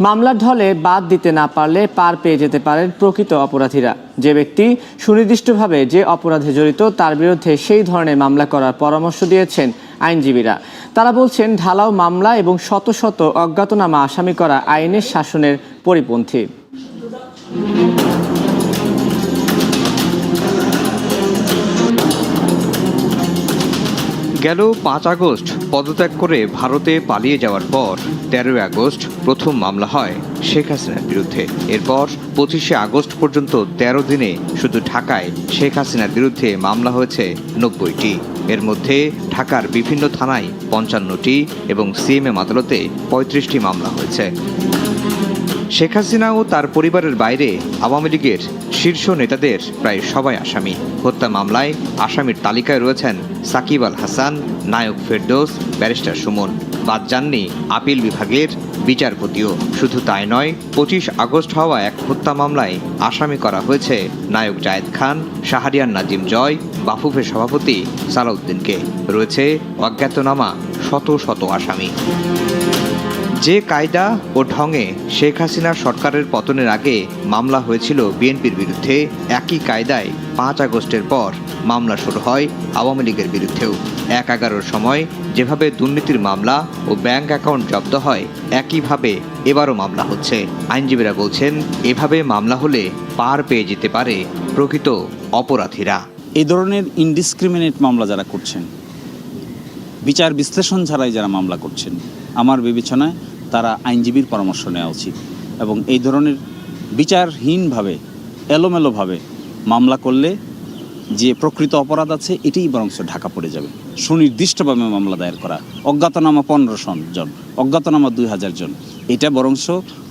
মামলার ঢলে বাদ দিতে না পারলে পার পেয়ে যেতে পারেন প্রকৃত অপরাধীরা। যে ব্যক্তি সুনির্দিষ্টভাবে যে অপরাধে জড়িত, তার বিরুদ্ধে সেই ধরনের মামলা করার পরামর্শ দিয়েছেন আইনজীবীরা। তারা বলছেন, ঢালাও মামলা এবং শত শত অজ্ঞাতনামা আসামি করা আইনের শাসনের পরিপন্থী। গেল পাঁচ আগস্ট। পদত্যাগ করে ভারতে পালিয়ে যাওয়ার পর তেরোই আগস্ট প্রথম মামলা হয় শেখ হাসিনার বিরুদ্ধে। এরপর পঁচিশে আগস্ট পর্যন্ত তেরো দিনে শুধু ঢাকায় শেখ হাসিনার বিরুদ্ধে মামলা হয়েছে নব্বইটি। এর মধ্যে ঢাকার বিভিন্ন থানায় পঞ্চান্নটি এবং সিএমএম আদালতে পঁয়ত্রিশটি মামলা হয়েছে। শেখ হাসিনা ও তার পরিবারের বাইরে আওয়ামী লীগের শীর্ষ নেতাদের প্রায় সবাই আসামি। হত্যা মামলায় আসামির তালিকায় রয়েছেন সাকিব আল হাসান, নায়ক ফেরদৌস, ব্যারিস্টার সুমন। বাদ যাননি আপিল বিভাগের বিচারপতিও। শুধু তাই নয়, পঁচিশ আগস্ট হওয়া এক হত্যা মামলায় আসামি করা হয়েছে নায়ক জায়েদ খান, শাহরিয়ার নাজিম জয় বাফুফের সভাপতি সালাউদ্দিনকে। রয়েছে অজ্ঞাতনামা শত শত আসামি। যে কায়দা ও ঢঙে শেখ হাসিনার সরকারের পতনের আগে মামলা হয়েছিল বিএনপির বিরুদ্ধে, একই কায়দায় পাঁচ আগস্টের পর মামলা শুরু হয় আওয়ামী লীগের বিরুদ্ধেও। এক এগারোর সময় যেভাবে দুর্নীতির মামলা ও ব্যাংক অ্যাকাউন্ট জব্দ হয়, একইভাবে এবারও মামলা হচ্ছে। আইনজীবীরা বলছেন, এভাবে মামলা হলে পার পেয়ে যেতে পারে প্রকৃত অপরাধীরা। এ ধরনের ইনডিসক্রিমিনেট মামলা যারা করছেন বিচার বিশ্লেষণ ছাড়াই যারা মামলা করছেন, আমার বিবেচনায় তারা আইনজীবীর পরামর্শ নেওয়া উচিত এবং এই ধরনের বিচারহীনভাবে, এলোমেলোভাবে মামলা করলে যে প্রকৃত অপরাধ আছে, এটাই বরংস ঢাকা পড়ে যাবে। সুনির্দিষ্টভাবে মামলা দায়ের করা, অজ্ঞাতনামা পনেরোশো জন, অজ্ঞাতনামা দুই হাজার জন, এটা বরংস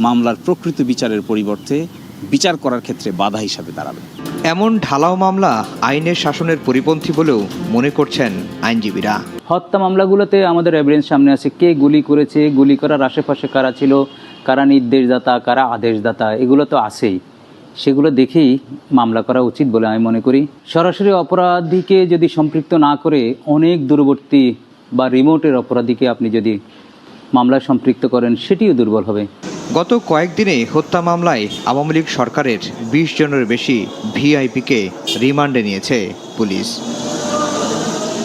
মামলার প্রকৃত বিচারের পরিবর্তে বিচার করার ক্ষেত্রে বাধা হিসাবে দাঁড়াবে। এমন ঢালাও মামলা আইনের শাসনের পরিপন্থী বলেও মনে করছেন আইনজীবীরা। হত্যা মামলাগুলোতে আমাদের এভিডেন্স সামনে আছে। কে গুলি করেছে, গুলি করার আশেপাশে কারা ছিল, কারা নির্দেশদাতা, কারা আদেশদাতা, এগুলো তো আছেই। সেগুলো দেখেই মামলা করা উচিত বলে আমি মনে করি। সরাসরি অপরাধীকে যদি সম্পৃক্ত না করে অনেক দূরবর্তী বা রিমোটের অপরাধীকে আপনি যদি মামলায় সম্পৃক্ত করেন, সেটিও দুর্বল হবে। গত কয়েকদিনে হত্যা মামলায় আওয়ামী লীগ সরকারের বিশ জনের বেশি ভিআইপিকে রিমান্ডে নিয়েছে পুলিশ।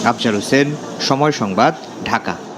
আফজাল হোসেন সময় সংবাদ ঢাকা।